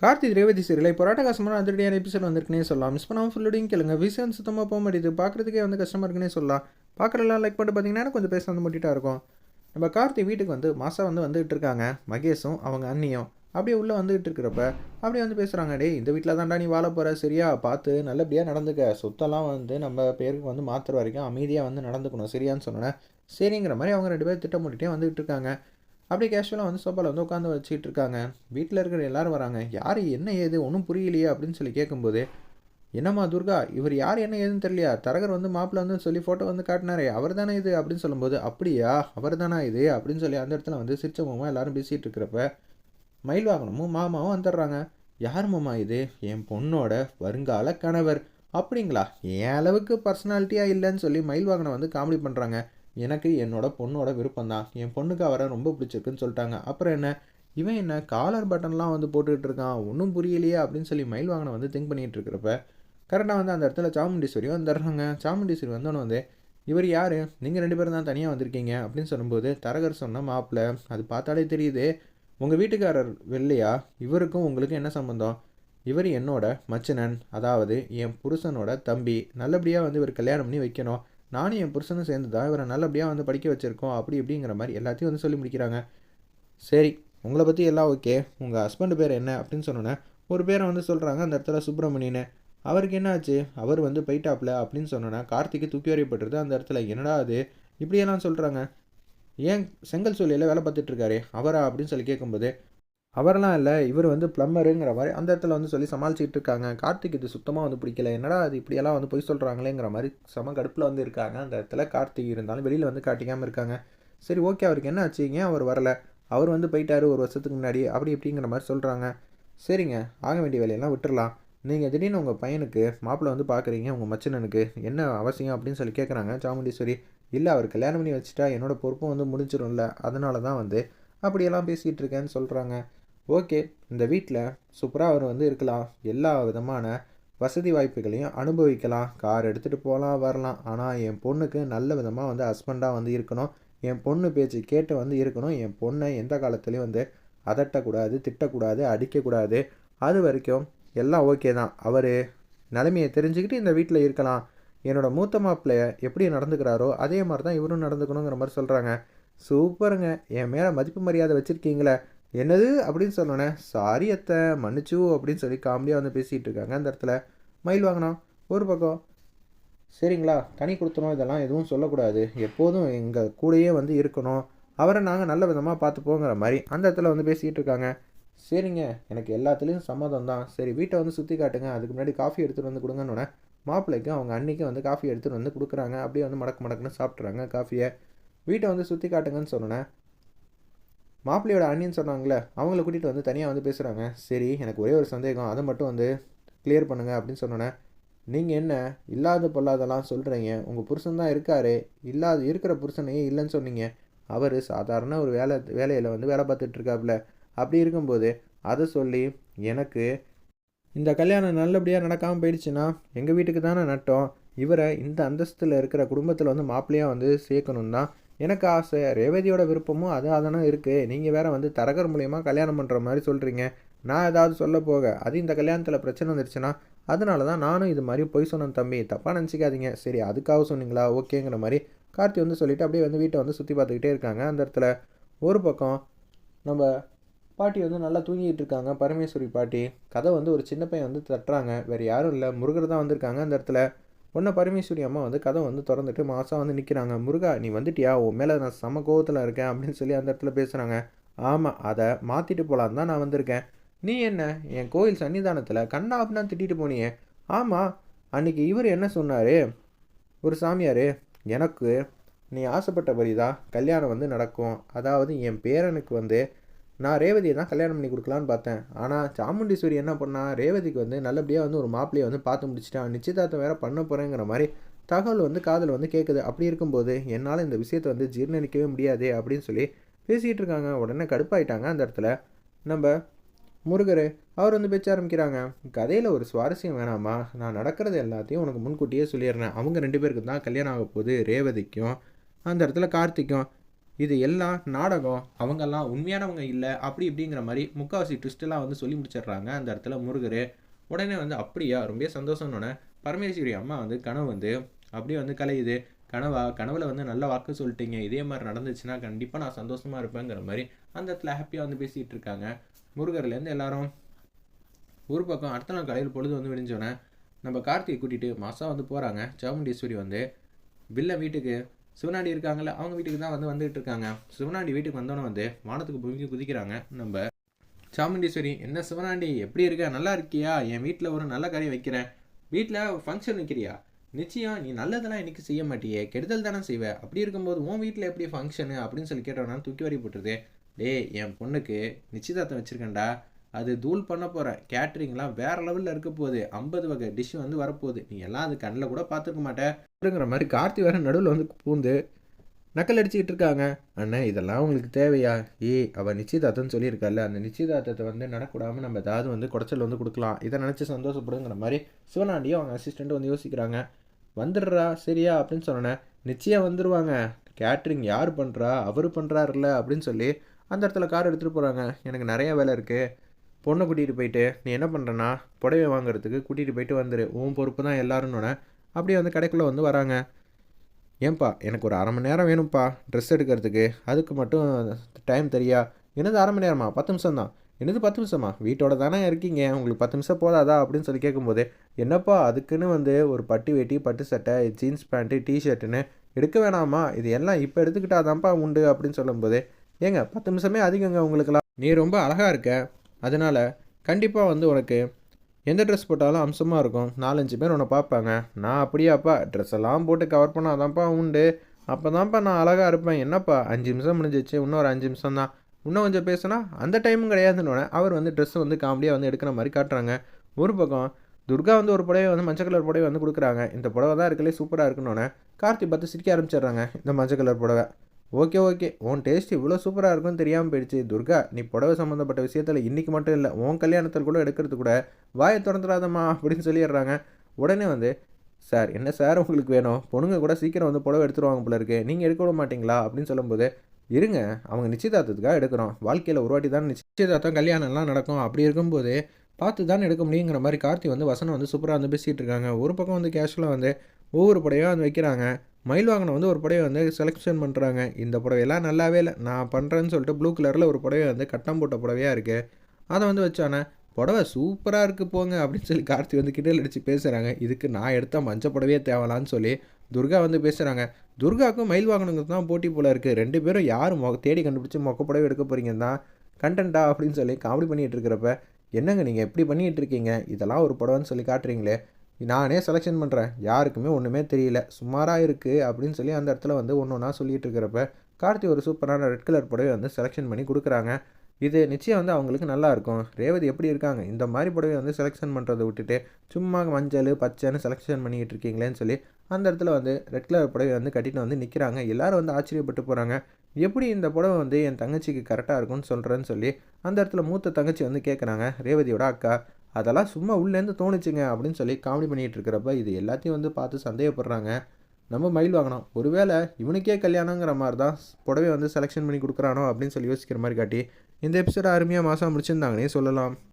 Karthi Revathi serial இப்போ ராட்டகாசமான அதிரடியான episode வந்திருக்குனே சொல்லலாம். மிஸ் பண்ணாமல் ஃபுல்லோடையும் கேளுங்க. விஷயம் சுத்தமாக போக மாட்டேது பார்க்குறதுக்கே வந்து கஷ்டமாக இருக்குன்னே சொல்லலாம். பார்க்குறலாம் லைக் பண்ணிட்டு பார்த்தீங்கன்னா கொஞ்சம் பேச வந்து முட்டிட்டா இருக்கும். நம்ம கார்த்தி வீட்டுக்கு வந்து மாதம் வந்து வந்துகிட்டு இருக்காங்க. மகேஷும் அவங்க அண்ணியும் அப்படியே உள்ளே வந்துகிட்டு இருக்கிறப்ப அப்படியே வந்து பேசுகிறாங்க டே இந்த வீட்டில் தான்டா நீ வாழ போகிற சரியா பார்த்து நல்லபடியாக நடந்துக்க. சொத்தெல்லாம் வந்து நம்ம பேருக்கு வந்து மாற்றுற வரைக்கும் அமைதியாக வந்து நடந்துக்கணும். சரியான்னு சொன்னேன் சரிங்கிற மாதிரி அவங்க ரெண்டு பேரும் திட்டமிட்டுட்டே வந்துகிட்டு இருக்காங்க. அப்படியே கேஷுவலாக வந்து சோஃபாவில் வந்து உட்காந்து வச்சுக்கிட்டு இருக்காங்க. வீட்டில் இருக்கிற எல்லாரும் வராங்க. யார் என்ன ஏது? ஒன்றும் புரியலையே அப்படின்னு சொல்லி கேட்கும்போது என்னம்மா துர்கா? இவர் யார்? என்ன ஏதுன்னு தெரியலையா? தரகர் வந்து மாப்பிள்ள வந்து சொல்லி ஃபோட்டோ வந்து காட்டினாரே. அவர் தானே இது? அப்படின்னு சொல்லும்போது அப்படியா? அவர் தானா இது? அப்படின்னு சொல்லி அந்த இடத்துல வந்து சிரிச்ச மாமா எல்லாரும் பேசிகிட்டு இருக்கிறப்ப மயில் வாகனமும் மாமாவும் வந்துடுறாங்க. யார் மாமா இது? என் பொண்ணோட வருங்கால கணவர். அப்படிங்களா? என் அளவுக்கு பர்சனாலிட்டியாக இல்லைன்னு சொல்லி மயில் வாகனம் வந்து காமெடி பண்ணுறாங்க எனக்கு என்னோட பொண்ணோட விருப்பம் தான் என் பொண்ணுக்கு அவரை ரொம்ப பிடிச்சிருக்குன்னு சொல்லிட்டாங்க. அப்புறம் என்ன? இவன் என்ன காலர் பட்டன்லாம் வந்து போட்டுக்கிட்டு இருக்கான். ஒன்றும் புரியலையே அப்படின்னு சொல்லி மயில் வாங்கின வந்து திங்க் பண்ணிகிட்டு இருக்கிறப்ப கரெக்டாக வந்து அந்த இடத்துல சாமுண்டீஸ்வரி வந்துடுறாங்க. சாமுண்டீஸ்வரி வந்தோன்னு வந்து இவர் யார்? நீங்கள் ரெண்டு பேரும் தான் தனியாக வந்திருக்கீங்க? அப்படின்னு சொல்லும்போது தரகர் சொன்ன மாப்பிள்ள அது பார்த்தாலே தெரியுது. உங்கள் வீட்டுக்காரர் வெள்ளையா? இவருக்கும் உங்களுக்கும் என்ன சம்மந்தம் இவர் என்னோட மச்சனன். அதாவது என் புருஷனோட தம்பி. நல்லபடியாக வந்து இவர் கல்யாணம் பண்ணி வைக்கணும். நானும் என் புருஷனும் சேர்ந்து தான் இவரை நல்லபடியாக வந்து படிக்க வச்சுருக்கோம் அப்படி இப்படிங்கிற மாதிரி எல்லாத்தையும் வந்து சொல்லி முடிக்கிறாங்க. சரி உங்களை பற்றி எல்லாம் ஓகே உங்கள் ஹஸ்பண்டு பேர் என்ன அப்படின்னு சொன்னோன்னே ஒரு பேரை வந்து சொல்கிறாங்க அந்த இடத்துல சுப்பிரமணியனு அவருக்கு என்ன ஆச்சு அவர் வந்து போயிட்டாப்ல அப்படின்னு சொன்னோன்னா கார்த்திக்கு தூக்கி வரையப்பட்டுருது அந்த இடத்துல. என்னடா அது? இப்படியெல்லாம் சொல்கிறாங்க ஏன் செங்கல் சூழலில் வேலை பார்த்துட்ருக்காரு அவரா அப்படின்னு சொல்லி கேட்கும்போது அவரெல்லாம் இல்லை இவர் வந்து ப்ளம்மருங்கிற மாதிரி அந்த இடத்துல வந்து சொல்லி சமாளிச்சுட்டு இருக்காங்க. கார்த்திக் இது சுத்தமாக வந்து பிடிக்கல. என்னடா அது இப்படியெல்லாம் வந்து பொய் சொல்கிறாங்களேங்கிற மாதிரி செம கடுப்பில் வந்து இருக்காங்க. அந்த இடத்துல கார்த்திக் இருந்தாலும் வெளியில் வந்து காட்டிக்காமல் இருக்காங்க. சரி ஓகே அவருக்கு என்ன ஆச்சு? ஏன் அவர் வரல? அவர் வந்து போயிட்டார் ஒரு வருஷத்துக்கு முன்னாடி. அப்படி இப்படிங்கிற மாதிரி சொல்கிறாங்க சரிங்க ஆக வேண்டிய வேலையெல்லாம் விட்டுடலாம் நீங்கள் திடீர்னு உங்கள் பையனுக்கு மாப்பிள்ளை வந்து பார்க்குறீங்க உங்கள் மச்சனனுக்கு என்ன அவசியம் அப்படின்னு சொல்லி கேட்குறாங்க சாமுண்டீஸ்வரி. இல்லை அவர் கல்யாணம் பண்ணி வச்சுட்டா என்னோடய பொறுப்பும் வந்து முடிஞ்சிடும்ல அதனால தான் வந்து அப்படியெல்லாம் பேசிகிட்டு இருக்கேன்னு சொல்கிறாங்க ஓகே இந்த வீட்டில் சூப்பராக அவர் வந்து இருக்கலாம். எல்லா விதமான வசதி வாய்ப்புகளையும் அனுபவிக்கலாம். கார் எடுத்துகிட்டு போகலாம் வரலாம். ஆனால் என் பொண்ணுக்கு நல்ல விதமாக வந்து ஹஸ்பண்டாக வந்து இருக்கணும். என் பொண்ணு பேச்சு கேட்டு வந்து இருக்கணும். என் பொண்ணை எந்த காலத்துலேயும் வந்து அதட்டக்கூடாது திட்டக்கூடாது அடிக்கக்கூடாது. அது வரைக்கும் எல்லாம் ஓகே தான். அவர் நிலைமையை தெரிஞ்சுக்கிட்டு இந்த வீட்டில் இருக்கலாம். என்னோடய மூத்த மாப்பிள்ளைய எப்படி நடந்துக்கிறாரோ அதே மாதிரி தான் இவரும் நடந்துக்கணுங்கிற மாதிரி சொல்கிறாங்க சூப்பருங்க. என் மேலே மதிப்பு மரியாதை வச்சுருக்கீங்களே. என்னது அப்படின்னு சொன்னோன்னே சாரி அத்தை மன்னிச்சு அப்படின்னு சொல்லி காமெடியாக வந்து பேசிகிட்டு இருக்காங்க அந்த இடத்துல. மயில் வாங்கினோம் ஒரு பக்கம். சரிங்களா தனி கொடுத்தணும் இதெல்லாம் எதுவும் சொல்லக்கூடாது. எப்போதும் எங்கள் கூடயே வந்து இருக்கணும். அவரை நாங்கள் நல்ல விதமாக பார்த்துப்போங்கிற மாதிரி. அந்த இடத்துல வந்து பேசிக்கிட்டு இருக்காங்க. சரிங்க எனக்கு எல்லாத்துலேயும் சம்மதம் தான். சரி வீட்டை வந்து சுற்றி காட்டுங்க. அதுக்கு முன்னாடி காஃபி எடுத்துகிட்டு வந்து கொடுங்கன்னு மாப்பிள்ளைக்கும் அவங்க அன்னைக்கும் வந்து காஃபி எடுத்துகிட்டு வந்து கொடுக்குறாங்க. அப்படியே வந்து மடக்கு மடக்குன்னு சாப்பிட்றாங்க காஃபியை வீட்டை வந்து சுற்றி காட்டுங்கன்னு சொன்னோன்னே மாப்பிள்ளையோட அண்ணின்னு சொன்னாங்களே அவங்கள கூட்டிகிட்டு வந்து தனியாக வந்து பேசுகிறாங்க சரி எனக்கு ஒரே ஒரு சந்தேகம். அதை மட்டும் வந்து கிளியர் பண்ணுங்கள் அப்படின்னு சொன்னோன்னே நீங்கள் என்ன இல்லாத பொல்லாதெல்லாம் சொல்கிறீங்க உங்கள் புருஷன் தான் இருக்காரு. இல்லாத இருக்கிற புருஷனையே இல்லைன்னு சொன்னீங்க. அவர் சாதாரண ஒரு வேலை வேலையில் வந்து வேலை பார்த்துட்ருக்காப்புல அப்படி இருக்கும்போது அதை சொல்லி எனக்கு இந்த கல்யாணம் நல்லபடியாக நடக்காமல் போயிடுச்சுன்னா எங்கள் வீட்டுக்கு தானே நட்டோம். இவரை இந்த அந்தஸ்தில் இருக்கிற குடும்பத்தில் வந்து மாப்பிள்ளையாக வந்து சேர்க்கணும் தான் எனக்கு ஆசை ரேவதியோட விருப்பமும் அது அதனால் இருக்குது நீங்கள் வேறு வந்து தரகர் மூலயமா கல்யாணம் பண்ணுற மாதிரி சொல்கிறீங்க நான் ஏதாவது சொல்ல போக அது இந்த கல்யாணத்தில் பிரச்சனை வந்துருச்சுன்னா அதனால தான் நானும் இது மாதிரி பொய் சொன்னேன் தம்பி. தப்பாக நினச்சிக்காதீங்க. சரி அதுக்காக சொன்னீங்களா? ஓகேங்கிற மாதிரி கார்த்தி வந்து சொல்லிவிட்டு அப்படியே வந்து வீட்டை வந்து சுற்றி பார்த்துக்கிட்டே இருக்காங்க. அந்த இடத்துல ஒரு பக்கம் நம்ம பாட்டி வந்து நல்லா தூங்கிட்டு இருக்காங்க. பரமேஸ்வரி பாட்டி. கதை வந்து ஒரு சின்ன பையன் வந்து தட்டுறாங்க. வேறு யாரும் இல்லை. முருகர் தான் வந்திருக்காங்க அந்த இடத்துல. உன்னை பரமேஸ்வரி அம்மா வந்து கதை வந்து திறந்துட்டு மாதம் வந்து நிற்கிறாங்க முருகா நீ வந்துட்டியா? உன் மேலே நான் சம கோவத்தில் இருக்கேன் அப்படின்னு சொல்லி அந்த இடத்துல பேசுகிறாங்க ஆமாம் அதை மாற்றிட்டு போகலான்னு தான் நான் வந்திருக்கேன். நீ என்ன? என் கோயில் சன்னிதானத்தில் கண்ணா அப்படின்னா திட்டிட்டு போனியே. ஆமாம் அன்றைக்கி இவர் என்ன சொன்னார்? ஒரு சாமியார் எனக்கு நீ ஆசைப்பட்டபடி தான் கல்யாணம் வந்து நடக்கும். அதாவது என் பேரனுக்கு வந்து நான் ரேவதியை தான் கல்யாணம் பண்ணி கொடுக்கலான்னு பார்த்தேன். ஆனால் சாமுண்டீஸ்வரி என்ன பண்ணா ரேவதிக்கு வந்து நல்லபடியாக வந்து ஒரு மாப்பிள்ளையை வந்து பார்த்து முடிச்சிட்டான் நிச்சயதார்த்தம் வேறு பண்ண போகிறேங்கிற மாதிரி தகவல் வந்து காதில் வந்து கேட்குது அப்படி இருக்கும்போது என்னால் இந்த விஷயத்தை வந்து ஜீர்ணிக்கவே முடியாது அப்படின்னு சொல்லி பேசிகிட்டு இருக்காங்க. உடனே கடுப்பாயிட்டாங்க அந்த இடத்துல. நம்ம முருகர் அவர் வந்து பேச்ச ஆரம்பிக்கிறாங்க. கதையில் ஒரு சுவாரஸ்யம் வேணாமா? நான் நடக்கிறது எல்லாத்தையும் உனக்கு முன்கூட்டியே சொல்லிடுறேன். அவங்க ரெண்டு பேருக்கு தான் கல்யாணம் ஆக போகுது ரேவதிக்கும் அந்த இடத்துல கார்த்திக்கும். இது எல்லாம் நாடகம். அவங்கெல்லாம் உண்மையானவங்க இல்லை அப்படி இப்படிங்கிற மாதிரி முக்கால்வாசி ட்விஸ்டெல்லாம் வந்து சொல்லி முடிச்சிடுறாங்க அந்த இடத்துல முருகர். உடனே வந்து அப்படியா ரொம்ப சந்தோஷம்னோடனே பரமேஸ்வரி அம்மா வந்து கனவு வந்து அப்படியே வந்து கலையுது. கனவா கனவுல வந்து நல்ல வாக்கு சொல்லிட்டீங்க இதே மாதிரி நடந்துச்சுன்னா கண்டிப்பாக நான் சந்தோஷமாக இருப்பேங்கிற மாதிரி அந்த இடத்துல ஹாப்பியாக வந்து பேசிகிட்டு இருக்காங்க. முருகர்லேருந்து எல்லாரும் ஒரு பக்கம் அடுத்த நாள் காலையில் பொழுது வந்து விடிஞ்சோடனே நம்ம கார்த்திகை கூட்டிகிட்டு மாதம் வந்து போகிறாங்க சாமுண்டீஸ்வரி வந்து வில்ல வீட்டுக்கு சிவனாடி இருக்காங்கல்ல அவங்க வீட்டுக்கு தான் வந்து வந்துகிட்டு இருக்காங்க. சிவனாண்டி வீட்டுக்கு வந்தோன்னே வந்து வானத்துக்கு பூமிக்கு குதிக்கிறாங்க. நம்ம சாமுண்டீஸ்வரி என்ன சிவனாண்டி எப்படி இருக்க? நல்லா இருக்கியா? என் வீட்டில் ஒரு நல்ல காரியம் வைக்கிறேன். வீட்டில் ஃபங்க்ஷன் வைக்கிறியா? நிச்சயம் நீ நல்லதெல்லாம் இன்னைக்கு செய்ய மாட்டியே. கெடுதல் தானே செய்வ. அப்படி இருக்கும்போது உன் வீட்டில் எப்படி ஃபங்க்ஷனு அப்படின்னு சொல்லி கேட்டோன்னா தூக்கி வரி போட்டுருது. டேய் என் பொண்ணுக்கு நிச்சயதார்த்தம் வச்சுருக்கேன்டா. அது தூள் பண்ண போகிறேன் கேட்ரிங்லாம் வேறு லெவலில் இருக்க போகுது. ஐம்பது வகை டிஷ் வந்து வரப்போகுது. நீ எல்லாம் அது கண்ணில் கூட பார்த்துருக்க மாட்டேங்கிற மாதிரி கார்த்தி வேறு நடுவில் வந்து பூந்து நக்கல் அடிச்சுக்கிட்டு இருக்காங்க. அண்ணே இதெல்லாம் உங்களுக்கு தேவையா? ஏ அவள் நிச்சயதார்த்தம்னு சொல்லியிருக்கால அந்த நிச்சயதார்த்தத்தை வந்து நடக்கூடாமல் நம்ம ஏதாவது வந்து குடைச்சல் வந்து கொடுக்கலாம். இதை நினச்சி சந்தோஷப்படுங்கிற மாதிரி சிவனாண்டியும் அவங்க அசிஸ்டண்ட்டும் வந்து யோசிக்கிறாங்க. வந்துடுறா சரியா? அப்படின்னு சொன்னேன் நிச்சயம் வந்துடுவாங்க கேட்ரிங் யார் பண்ணுறா அவர் பண்ணுறாருல்ல அப்படின்னு சொல்லி அந்த இடத்துல கார் எடுத்துகிட்டு போகிறாங்க எனக்கு நிறைய வேலை இருக்குது பொண்ணை கூட்டிகிட்டு போயிட்டு நீ என்ன பண்ணுறேன்னா புடவை வாங்குறதுக்கு கூட்டிகிட்டு போயிட்டு வந்துடு உன் பொறுப்பு தான் எல்லாருன்னொன்னே அப்படியே வந்து கடைக்குள்ளே வந்து வராங்க. ஏன்பா எனக்கு ஒரு அரை மணி நேரம் வேணும்ப்பா ட்ரெஸ் எடுக்கிறதுக்கு அதுக்கு மட்டும் டைம் தெரியா? என்னது அரை மணி நேரமா? பத்து நிமிஷம் தான். என்னது பத்து நிமிஷமா? வீட்டோட தானே இருக்கீங்க. உங்களுக்கு பத்து நிமிஷம் போதாதா? அப்படின்னு சொல்லி கேட்கும்போது என்னப்பா அதுக்குன்னு வந்து ஒரு பட்டு வேட்டி பட்டு சட்டை ஜீன்ஸ் பேண்ட்டு டிஷர்ட்டுன்னு எடுக்க வேணாமா? இது எல்லாம் இப்போ எடுத்துக்கிட்டாதான்ப்பா உண்டு. அப்படின்னு சொல்லும்போது ஏங்க பத்து நிமிஷமே அதிகங்க உங்களுக்குலாம் நீ ரொம்ப அழகாக இருக்க. அதனால் கண்டிப்பாக வந்து உனக்கு எந்த ட்ரெஸ் போட்டாலும் அம்சமாக இருக்கும். நாலஞ்சு பேர் உன்னை பார்ப்பாங்க. நான் அப்படியாப்பா ட்ரெஸ் எல்லாம் போட்டு கவர் பண்ணாதான்ப்பா உண்டு. அப்போ தான்ப்பா நான் அழகாக இருப்பேன். என்னப்பா அஞ்சு நிமிஷம் முடிஞ்சிச்சு இன்னும் ஒரு அஞ்சு நிமிஷம் தான். இன்னும் கொஞ்சம் பேசுனா அந்த டைமும் கிடையாதுன்னு அவர் வந்து ட்ரெஸ்ஸை வந்து காமெடியாக வந்து எடுக்கிற மாதிரி காட்டுறாங்க. ஒரு பக்கம் துர்கா வந்து ஒரு புடவை வந்து மஞ்சள் கலர் புடவை வந்து கொடுக்குறாங்க. இந்த புடவை தான் இருக்கலே சூப்பராக இருக்குன்னு கார்த்தி பார்த்து சிரிக்க ஆரம்பிச்சிடுறாங்க இந்த மஞ்சள் கலர் புடவை. Okay okay. உன் டேஸ்ட் இவ்வளோ சூப்பராக இருக்கும்னு தெரியாமல் போயிடுச்சு. துர்கா நீ புடவை சம்மந்தப்பட்ட விஷயத்தில் இன்றைக்கி மட்டும் இல்லை உன் கல்யாணத்தில் கூட எடுக்கிறது கூட வாயை திறந்துடாதம்மா அப்படின்னு சொல்லிடுறாங்க. உடனே வந்து சார் என்ன சார் உங்களுக்கு வேணும்? பொண்ணுங்க கூட சீக்கிரம் வந்து புடவை எடுத்துருவாங்க போல இருக்கு. நீங்கள் எடுக்க விட மாட்டிங்களா? அப்படின்னு சொல்லும்போது இருங்க அவங்க நிச்சயதார்த்தத்துக்காக எடுக்கிறோம். வாழ்க்கையில் ஒரு வாட்டி தான் நிச்சயதார்த்தம் கல்யாணம்லாம் நடக்கும். அப்படி இருக்கும்போது பார்த்து தான் எடுக்க முடியுங்கிற மாதிரி கார்த்தி வந்து வசனம் வந்து சூப்பராக வந்து பேசிகிட்டு இருக்காங்க. ஒரு பக்கம் வந்து கேஷுவலாக வந்து ஒவ்வொரு படையாக வந்து வைக்கிறாங்க. மயில் வாங்கின வந்து ஒரு புடவை வந்து செலெக்ஷன் பண்ணுறாங்க இந்த புடவையெல்லாம் நல்லாவே இல்லை. நான் பண்ணுறேன்னு சொல்லிட்டு ப்ளூ கலரில் ஒரு புடவை வந்து கட்டம் போட்ட புடவையாக இருக்குது அதை வந்து வச்சானே புடவை சூப்பராக இருக்குது போங்க அப்படின்னு சொல்லி கார்த்தி வந்து கிட்டல் அடித்து பேசுகிறாங்க இதுக்கு நான் எடுத்த மஞ்சள் புடவையே தேவலான்னு சொல்லி துர்கா வந்து பேசுகிறாங்க துர்காவுக்கும் மயில் வாகனங்களுக்கு தான் போட்டி போல் இருக்குது ரெண்டு பேரும் யார் மொ தேடி கண்டுபிடிச்சி மொக்க புடவை எடுக்க போகிறீங்க தான் கண்டென்ட்டா அப்படின்னு சொல்லி காமெடி பண்ணிகிட்டு இருக்கிறப்ப என்னங்க நீங்கள் எப்படி பண்ணிகிட்டு இருக்கீங்க? இதெல்லாம் ஒரு புடவைன்னு சொல்லி காட்டுறீங்களே. நானே செலெக்ஷன் பண்ணுறேன் யாருக்குமே ஒன்றுமே தெரியல. சுமாராக இருக்குது அப்படின்னு சொல்லி அந்த இடத்துல வந்து ஒன்று ஒன்றா சொல்லிகிட்டு இருக்கிறப்ப கார்த்தி ஒரு சூப்பரான ரெட் கலர் புடவை வந்து செலெக்ஷன் பண்ணி கொடுக்குறாங்க. இது நிச்சயம் வந்து அவங்களுக்கு நல்லாயிருக்கும் ரேவதி எப்படி இருக்காங்க? இந்த மாதிரி புடவை வந்து செலெக்ஷன் பண்ணுறதை விட்டுட்டு சும்மா மஞ்சள் பச்சைன்னு செலெக்ஷன் பண்ணிக்கிட்டு இருக்கீங்களேன்னு சொல்லி அந்த இடத்துல வந்து ரெட் கலர் புடவை வந்து கட்டிட்டு வந்து நிற்கிறாங்க எல்லோரும் வந்து ஆச்சரியப்பட்டு போகிறாங்க எப்படி இந்த புடவை வந்து என் தங்கச்சிக்கு கரெக்டாக இருக்கும்னு சொல்கிறேன்னு சொல்லி அந்த இடத்துல மூத்த தங்கச்சி வந்து கேட்குறாங்க ரேவதியோட அக்கா அதெல்லாம் சும்மா உள்ளேருந்து தோணுச்சுங்க அப்படின்னு சொல்லி காமெடி பண்ணிகிட்டு இருக்கிறப்ப இது எல்லாத்தையும் வந்து பார்த்து சந்தேகப்படுறாங்க. நம்ம மயில் வாங்கினோம் ஒருவேளை இவனுக்கே கல்யாணங்கிற மாதிரி தான் புடவை வந்து செலெக்ஷன் பண்ணி கொடுக்குறானோ அப்படின்னு சொல்லி யோசிக்கிற மாதிரி காட்டி இந்த எபிசோட அருமையாக மாதம் முடிச்சிருந்தாங்கன்னே சொல்லலாம்.